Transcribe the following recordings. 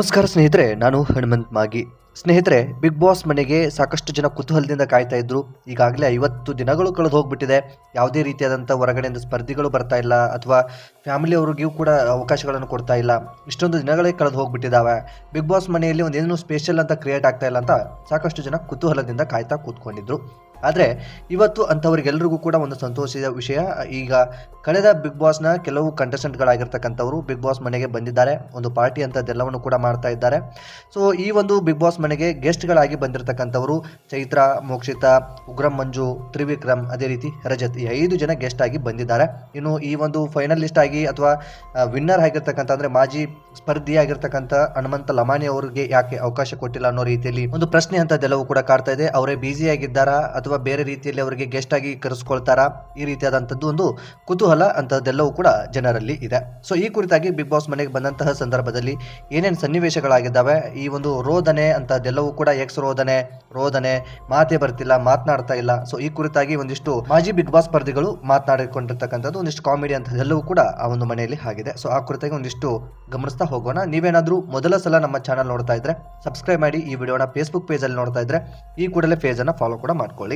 ನಮಸ್ಕಾರ ಸ್ನೇಹಿತರೆ, ನಾನು ಹನುಮಂತ್ ಮಾಗಿ ಸ್ನೇಹಿತರೆ ಬಿಗ್ ಬಾಸ್ ಮನೆಗೆ ಸಾಕಷ್ಟು ಜನ ಕುತೂಹಲದಿಂದ ಕಾಯ್ತಾ ಇದ್ರು. ಈಗಾಗಲೇ ಐವತ್ತು ದಿನಗಳು ಕಳೆದು ಹೋಗ್ಬಿಟ್ಟಿದೆ. ಯಾವುದೇ ರೀತಿಯಾದಂಥ ಹೊರಗಡೆಯಿಂದ ಸ್ಪರ್ಧಿಗಳು ಬರ್ತಾ ಇಲ್ಲ ಅಥವಾ ಫ್ಯಾಮಿಲಿಯವ್ರಿಗೂ ಕೂಡ ಅವಕಾಶಗಳನ್ನು ಕೊಡ್ತಾ ಇಲ್ಲ. ಇಷ್ಟೊಂದು ದಿನಗಳೇ ಕಳೆದು ಹೋಗ್ಬಿಟ್ಟಿದ್ದಾವೆ. ಬಿಗ್ ಬಾಸ್ ಮನೆಯಲ್ಲಿ ಒಂದೇನು ಸ್ಪೆಷಲ್ ಅಂತ ಕ್ರಿಯೇಟ್ ಆಗ್ತಾ ಇಲ್ಲ ಅಂತ ಸಾಕಷ್ಟು ಜನ ಕುತೂಹಲದಿಂದ ಕಾಯ್ತಾ ಕೂತ್ಕೊಂಡಿದ್ರು. ಆದರೆ ಇವತ್ತು ಅಂಥವ್ರಿಗೆಲ್ರಿಗೂ ಕೂಡ ಒಂದು ಸಂತೋಷದ ವಿಷಯ. ಈಗ ಕಳೆದ ಬಿಗ್ ಬಾಸ್ನ ಕೆಲವು ಕಂಟೆಸ್ಟೆಂಟ್ಗಳಾಗಿರ್ತಕ್ಕಂಥವರು ಬಿಗ್ ಬಾಸ್ ಮನೆಗೆ ಬಂದಿದ್ದಾರೆ. ಒಂದು ಪಾರ್ಟಿ ಅಂಥದ್ದೆಲ್ಲವನ್ನು ಕೂಡ ಮಾಡ್ತಾ ಇದ್ದಾರೆ. ಸೊ ಈ ಒಂದು ಬಿಗ್ ಬಾಸ್ ಮನೆಗೆ ಗೆಸ್ಟ್ಗಳಾಗಿ ಬಂದಿರತಕ್ಕಂಥವರು ಚೈತ್ರ, ಮೋಕ್ಷಿತಾ, ಉಗ್ರಂ, ಮಂಜು, ತ್ರಿವಿಕ್ರಮ್, ಅದೇ ರೀತಿ ರಜತ್ ಈ ಐದು ಜನ ಗೆಸ್ಟ್ ಆಗಿ ಬಂದಿದ್ದಾರೆ. ಇನ್ನು ಈ ಒಂದು ಫೈನಲಿಸ್ಟ್ ಆಗಿ ಅಥವಾ ವಿನ್ನರ್ ಆಗಿರ್ತಕ್ಕಂಥ ಅಂದರೆ ಮಾಜಿ ಸ್ಪರ್ಧಿ ಆಗಿರ್ತಕ್ಕಂಥ ಹನುಮಂತ ಲಮಾಣಿ ಅವರಿಗೆ ಯಾಕೆ ಅವಕಾಶ ಕೊಟ್ಟಿಲ್ಲ ಅನ್ನೋ ರೀತಿಯಲ್ಲಿ ಒಂದು ಪ್ರಶ್ನೆ ಅಂತದ್ದೆಲ್ಲವೂ ಕೂಡ ಕಾಡ್ತಾ ಇದೆ. ಅವರೇ ಬ್ಯುಸಿ ಆಗಿದ್ದಾರಾ ಅಥವಾ ಬೇರೆ ರೀತಿಯಲ್ಲಿ ಅವರಿಗೆ ಗೆಸ್ಟ್ ಆಗಿ ಕರೆಸ್ಕೊಳ್ತಾರಾ? ಈ ರೀತಿಯಾದಂಥದ್ದು ಒಂದು ಕುತೂಹಲ ಅಂತದ್ದೆಲ್ಲವೂ ಕೂಡ ಜನರಲ್ಲಿ ಇದೆ. ಸೊ ಈ ಕುರಿತಾಗಿ ಬಿಗ್ ಬಾಸ್ ಮನೆಗೆ ಬಂದಂತಹ ಸಂದರ್ಭದಲ್ಲಿ ಏನೇನು ಸನ್ನಿವೇಶಗಳಾಗಿದ್ದಾವೆ? ಈ ಒಂದು ರೋದನೆ ಅಂತದ್ದೆಲ್ಲವೂ ಕೂಡ ಎಕ್ಸ್ ರೋದನೆ ರೋದನೆ, ಮಾತೇ ಬರ್ತಿಲ್ಲ, ಮಾತನಾಡ್ತಾ ಇಲ್ಲ. ಸೊ ಈ ಕುರಿತಾಗಿ ಒಂದಿಷ್ಟು ಮಾಜಿ ಬಿಗ್ ಬಾಸ್ ಸ್ಪರ್ಧಿಗಳು ಮಾತನಾಡಿಕೊಂಡಿರ್ತಕ್ಕಂಥದ್ದು, ಒಂದಿಷ್ಟು ಕಾಮಿಡಿ ಅಂತದ್ದೆಲ್ಲವೂ ಕೂಡ ಆ ಒಂದು ಮನೆಯಲ್ಲಿ ಆಗಿದೆ. ಸೊ ಆ ಕುರಿತಾಗಿ ಒಂದಿಷ್ಟು ಗಮನಿಸ್ತಾ ಹೋಗೋಣ. ನೀವೇನಾದ್ರೂ ಮೊದಲ ಸಲ ನಮ್ಮ ಚಾನಲ್ ನೋಡ್ತಾ ಇದ್ರೆ ಸಬ್ಸ್ಕ್ರೈಬ್ ಮಾಡಿ ಈ ವಿಡಿಯೋನ ಫೇಸ್ಬುಕ್ ಪೇಜಲ್ಲಿ ನೋಡ್ತಾ ಇದ್ರೆ, ಈ ಕೂಡಲೇ ಪೇಜನ್ನು ಫಾಲೋ ಕೂಡ ಮಾಡ್ಕೊಳ್ಳಿ.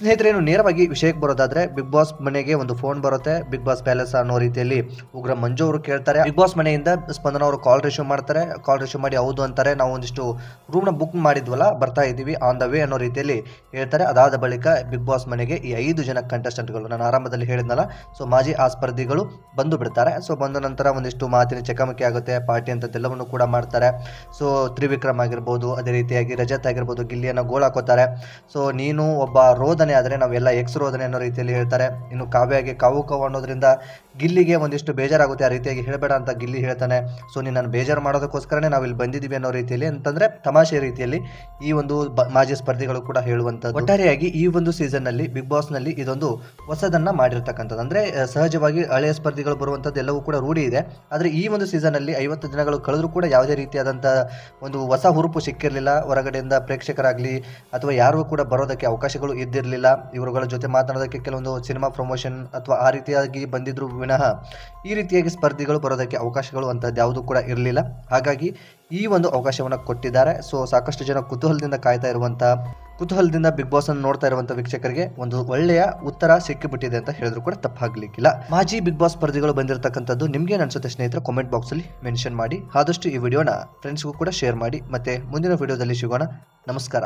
ಸ್ನೇಹಿತರೆ ಇನ್ನು ನೇರವಾಗಿ ವಿಷಯಕ್ಕೆ ಬರೋದಾದ್ರೆ ಬಿಗ್ ಬಾಸ್ ಮನೆಗೆ ಒಂದು ಫೋನ್ ಬರುತ್ತೆ. ಬಿಗ್ ಬಾಸ್ ಪ್ಯಾಲೇಸ್ ಅನ್ನೋ ರೀತಿಯಲ್ಲಿ ಉಗ್ರ ಮಂಜು ಅವರು ಕೇಳ್ತಾರೆ. ಬಿಗ್ ಬಾಸ್ ಮನೆಯಿಂದ ಸ್ಪಂದನ ಅವರು ಕಾಲ್ ರಿಸೀವ್ ಮಾಡ್ತಾರೆ. ಕಾಲ್ ರಿಸೀವ್ ಮಾಡಿ ಹೌದು ಅಂತಾರೆ. ನಾವು ಒಂದಿಷ್ಟು ರೂಮ್ನ ಬುಕ್ ಮಾಡಿದ್ವಲ್ಲ, ಬರ್ತಾ ಇದ್ದೀವಿ ಆನ್ ದ ವೇ ಅನ್ನೋ ರೀತಿಯಲ್ಲಿ ಹೇಳ್ತಾರೆ. ಅದಾದ ಬಳಿಕ ಬಿಗ್ ಬಾಸ್ ಮನೆಗೆ ಈ ಐದು ಜನ ಕಂಟೆಸ್ಟೆಂಟ್ಗಳು ನಾನು ಆರಂಭದಲ್ಲಿ ಹೇಳಿದ್ನಲ್ಲ ಸೊ ಮಾಜಿ ಆ ಸ್ಪರ್ಧಿಗಳು ಬಂದು ಬಿಡ್ತಾರೆ. ಸೊ ಬಂದ ನಂತರ ಒಂದಿಷ್ಟು ಮಾತಿನ ಚಕಮಕಿ ಆಗುತ್ತೆ ಪಾರ್ಟಿ ಅಂತದ್ದೆಲ್ಲವನ್ನು ಕೂಡ ಮಾಡ್ತಾರೆ. ಸೊ ತ್ರಿವಿಕ್ರಮ್ ಆಗಿರ್ಬೋದು, ಅದೇ ರೀತಿಯಾಗಿ ರಜತ್ ಆಗಿರ್ಬೋದು, ಗಿಲ್ಲಿಯನ್ನು ಗೋಳಾಕೋತಾರೆ. ಹಾಕೋತಾರೆ ಸೊ ನೀನು ಒಬ್ಬ ರೋದನೆ ಆದರೆ ನಾವೆಲ್ಲ ಎಕ್ಸ್ ರೋದನೆ ಅನ್ನೋ ರೀತಿಯಲ್ಲಿ ಹೇಳ್ತಾರೆ. ಇನ್ನು ಕಾವ್ಯಗೆ ಕಾವು ಕಾವು ಅನ್ನೋದ್ರಿಂದ ಗಿಲ್ಲಿಗೆ ಒಂದಿಷ್ಟು ಬೇಜಾರಾಗುತ್ತೆ. ಆ ರೀತಿಯಾಗಿ ಹೇಳಬೇಡ ಅಂತ ಗಿಲ್ಲಿ ಹೇಳ್ತಾನೆ. ಸೊ ನಿನ್ನನ್ನು ಬೇಜಾರು ಮಾಡೋದಕ್ಕೋಸ್ಕರನೇ ನಾವು ಇಲ್ಲಿ ಬಂದಿದ್ದೀವಿ ಅನ್ನೋ ರೀತಿಯಲ್ಲಿ ಅಂತಂದ್ರೆ ತಮಾಷೆ ರೀತಿಯಲ್ಲಿ ಈ ಒಂದು ಮಾಜಿ ಸ್ಪರ್ಧಿಗಳು ಕೂಡ ಹೇಳುವಂಥದ್ದು. ಒಟ್ಟಾರೆಯಾಗಿ ಈ ಒಂದು ಸೀಸನ್ನಲ್ಲಿ ಬಿಗ್ ಬಾಸ್ನಲ್ಲಿ ಇದೊಂದು ಹೊಸದನ್ನ ಮಾಡಿರ್ತಕ್ಕಂಥದ್ದು. ಅಂದ್ರೆ ಸಹಜವಾಗಿ ಹಳೆಯ ಸ್ಪರ್ಧಿಗಳು ಬರುವಂಥದ್ದು ಎಲ್ಲವೂ ಕೂಡ ರೂಢಿ ಇದೆ. ಆದರೆ ಈ ಒಂದು ಸೀಸನ್ ಅಲ್ಲಿ ಐವತ್ತು ದಿನಗಳು ಕಳೆದರೂ ಕೂಡ ಯಾವುದೇ ರೀತಿಯಾದಂಥ ಒಂದು ಹೊಸ ಹುರುಪು ಸಿಕ್ಕಿರಲಿಲ್ಲ. ಹೊರಗಡೆಯಿಂದ ಪ್ರೇಕ್ಷಕರಾಗಲಿ ಅಥವಾ ಯಾರಿಗೂ ಕೂಡ ಬರೋದಕ್ಕೆ ಅವಕಾಶಗಳು ಇದ್ದಿರಲಿಲ್ಲ. ಇವರುಗಳ ಜೊತೆ ಮಾತನಾಡೋದಕ್ಕೆ ಕೆಲವೊಂದು ಸಿನಿಮಾ ಪ್ರಮೋಷನ್ ಅಥವಾ ಆ ರೀತಿಯಾಗಿ ಬಂದಿದ್ರು ವಿನಃ ಈ ರೀತಿಯಾಗಿ ಸ್ಪರ್ಧಿಗಳು ಬರೋದಕ್ಕೆ ಅವಕಾಶಗಳು ಅಂಥದ್ದು ಯಾವುದೂ ಕೂಡ ಇರಲಿಲ್ಲ. ಹಾಗಾಗಿ ಈ ಒಂದು ಅವಕಾಶವನ್ನು ಕೊಟ್ಟಿದ್ದಾರೆ. ಸೊ ಸಾಕಷ್ಟು ಜನ ಕುತೂಹಲದಿಂದ ಕಾಯ್ತಾ ಇರುವಂಥ ಕುತೂಹಲದಿಂದ ಬಿಗ್ ಬಾಸ್ ಅನ್ನು ನೋಡ್ತಾ ಇರುವಂತಹ ವೀಕ್ಷಕರಿಗೆ ಒಂದು ಒಳ್ಳೆಯ ಉತ್ತರ ಸಿಕ್ಕಿಬಿಟ್ಟಿದೆ ಅಂತ ಹೇಳಿದ್ರು ಕೂಡ ತಪ್ಪಾಗಲಿಕ್ಕಿಲ್ಲ. ಮಾಜಿ ಬಿಗ್ ಬಾಸ್ ಸ್ಪರ್ಧಿಗಳು ಬಂದಿರತಕ್ಕಂಥದ್ದು ನಿಮ್ಗೆ ಅನ್ಸುತ್ತೆ ಸ್ನೇಹಿತರೆ ಕಾಮೆಂಟ್ ಬಾಕ್ಸ್ ಅಲ್ಲಿ ಮೆನ್ಷನ್ ಮಾಡಿ. ಆದಷ್ಟು ಈ ವಿಡಿಯೋನ ಫ್ರೆಂಡ್ಸ್ಗೂ ಕೂಡ ಶೇರ್ ಮಾಡಿ. ಮತ್ತೆ ಮುಂದಿನ ವಿಡಿಯೋದಲ್ಲಿ ಸಿಗೋಣ. ನಮಸ್ಕಾರ.